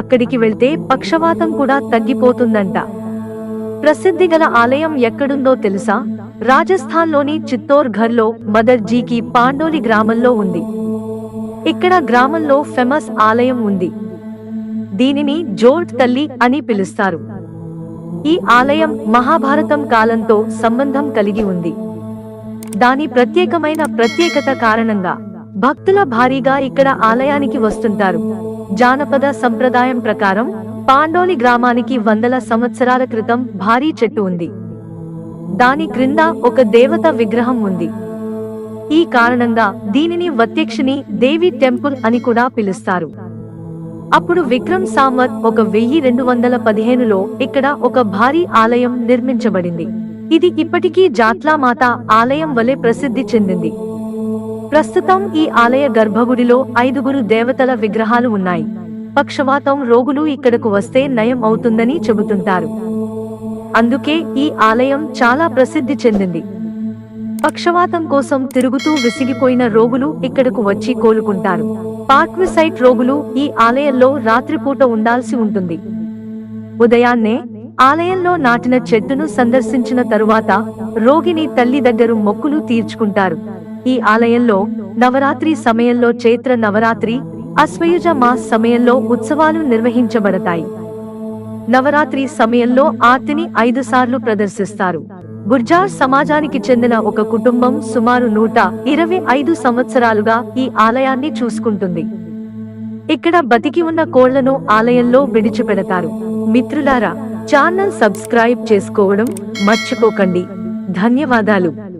అక్కడికి వెళ్తే పక్షవాతం కూడా తగ్గిపోతుందంట. ప్రసిద్ధి గల ఆలయం ఎక్కడుందో తెలుసా? రాజస్థాన్లోని చిత్తోర్ఘర్లో మదర్ జీకి పాండోలి గ్రామంలో ఉంది. ఇక్కడ గ్రామంలో ఫేమస్ ఆలయం ఉంది. దీనిని జోర్ట్ తల్లి అని పిలుస్తారు. ఈ ఆలయం మహాభారతం కాలంతో సంబంధం కలిగి ఉంది. దాని ప్రత్యేకమైన ప్రత్యేకత కారణంగా భక్తుల భారీగా ఇక్కడ ఆలయానికి వస్తుంటారు. జానపద సంప్రదాయం ప్రకారం పాండోలి గ్రామానికి వందల సంవత్సరాల క్రితం భారీ చెట్టు ఉంది. దాని క్రింద ఒక దేవత విగ్రహం ఉంది. ఈ కారణంగా దీనిని వత్యక్షిని దేవి టెంపుల్ అని కూడా పిలుస్తారు. అప్పుడు విక్రమ్ సామత్ ఒక వెయ్యి రెండు వందల పదిహేనులో ఇక్కడ ఒక భారీ ఆలయం నిర్మించబడింది. ఇది ఇప్పటికీ జాత్లామాత ఆలయం వలె ప్రసిద్ధి చెందింది. ప్రస్తుతం ఈ ఆలయ గర్భగుడిలో ఐదుగురు దేవతల విగ్రహాలు ఉన్నాయి. పక్షవాతం రోగులు ఇక్కడకు వస్తే నయం అవుతుందని చెబుతుంటారు. అందుకే ఈ ఆలయం చాలా ప్రసిద్ధి చెందింది. పక్షవాతం కోసం తిరుగుతూ విసిగిపోయిన రోగులు ఇక్కడకు వచ్చి కోలుకుంటారు. పార్క్విసైట్ రోగులు ఈ ఆలయంలో రాత్రిపూట ఉండాల్సి ఉంటుంది. ఉదయాన్నే ఆలయంలో నాటిన చెట్టును సందర్శించిన తరువాత రోగిని తల్లి దగ్గర మొక్కులు తీర్చుకుంటారు. ఈ ఆలయంలో నవరాత్రి సమయంలో చైత్ర నవరాత్రి అశ్వయుజ మాస్ సమయంలో ఉత్సవాలు నిర్వహించబడతాయి. నవరాత్రి సమయంలో ఆర్తిని ఐదు సార్లు ప్రదర్శిస్తారు. గుర్జార్ సమాజానికి చెందిన ఒక కుటుంబం సుమారు నూట ఇరవై ఐదు సంవత్సరాలుగా ఈ ఆలయాన్ని చూసుకుంటుంది. ఇక్కడ బతికి ఉన్న కోళ్ళను ఆలయంలో విడిచిపెడతారు. మిత్రులారా ఛానల్ సబ్స్క్రైబ్ చేసుకోవడం మర్చిపోకండి. ధన్యవాదాలు.